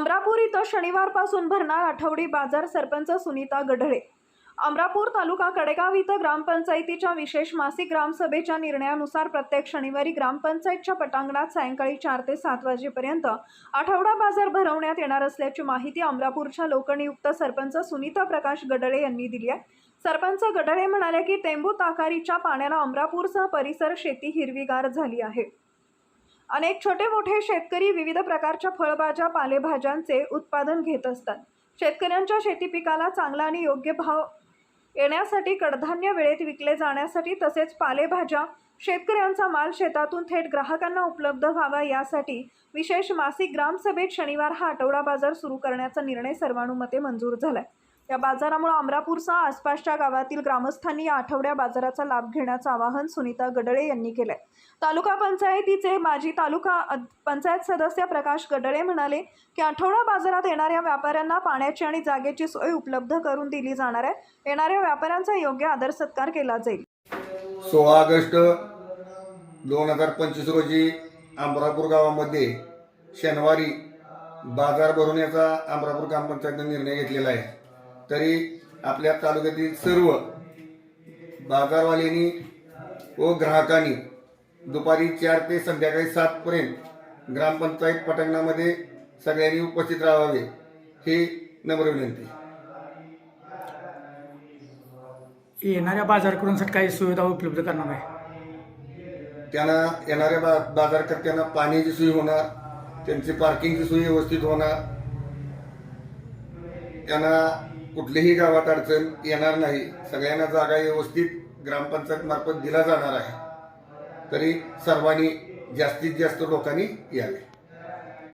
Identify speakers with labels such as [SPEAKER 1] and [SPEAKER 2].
[SPEAKER 1] अमरापूर इथं शनिवारपासून भरणार आठवडी बाजार सरपंच सुनीता गढळे. अमरापूर तालुका कडेगाव इथं ग्रामपंचायतीच्या विशेष मासिक ग्रामसभेच्या निर्णयानुसार प्रत्येक शनिवारी ग्रामपंचायतच्या पटांगणात सायंकाळी चार ते सात वाजेपर्यंत आठवडा बाजार भरवण्यात येणार असल्याची माहिती अमरापूरच्या लोकनियुक्त सरपंच सुनीता प्रकाश गडळे यांनी दिली आहे. सरपंच गडळे म्हणाले की तेंबू ताकारीच्या पाण्याला अमरापूरसह परिसर शेती हिरवीगार झाली आहे. अनेक छोटे मोठे शेतकरी विविध प्रकारच्या फळभाज्या पालेभाज्यांचे उत्पादन घेत असतात. शेतकऱ्यांच्या शेती पिकाला चांगला आणि योग्य भाव येण्यासाठी कडधान्य वेळेत विकले जाण्यासाठी तसेच पालेभाज्या शेतकऱ्यांचा माल शेतातून थेट ग्राहकांना उपलब्ध व्हावा यासाठी विशेष मासिक ग्रामसभेत शनिवार हा आठवडा बाजार सुरू करण्याचा निर्णय सर्वानुमते मंजूर झाला आहे या बाजारामुळे अमरापूरसह आसपासच्या गावातील ग्रामस्थांनी या आठवड्या बाजाराचा लाभ घेण्याचं आवाहन सुनीता गडळे यांनी केलंय. तालुका पंचायतीचे माजी तालुका पंचायत सदस्य प्रकाश गडळे म्हणाले की आठवडा बाजारात येणाऱ्या व्यापाऱ्यांना पाण्याची आणि जागेची सोय उपलब्ध करून दिली जाणार आहे. येणाऱ्या व्यापाऱ्यांचा योग्य आदर सत्कार केला जाईल.
[SPEAKER 2] सोळा ऑगस्ट दोन हजार पंचवीस रोजी अमरापूर गावामध्ये शनिवारी बाजार भरवण्याचा अमरापूर ग्रामपंचायतीने निर्णय घेतलेला आहे. तरी आपल्या तालुक्यातील सर्व बाजारवाल्यांनी व ग्राहकांनी दुपारी चार ते संध्याकाळी सातपर्यंत ग्रामपंचायत पटांगणामध्ये सगळ्यांनी उपस्थित राहावे हे नम्र विनंती.
[SPEAKER 3] येणाऱ्या बाजारकरूंसाठी काही सुविधा उपलब्ध करणार आहे?
[SPEAKER 2] त्यांना येणाऱ्या बा बाजारकर्त्यांना पाण्याची सोय होणार त्यांची पार्किंगची सोय व्यवस्थित होणार. त्यांना कुठलीही गावात अडचण येणार नाही. सगळ्यांना जागा व्यवस्थित ग्रामपंचायत मार्फत दिला जाणार आहे. तरी सर्वांनी जास्तीत जास्त लोकांनी यावे.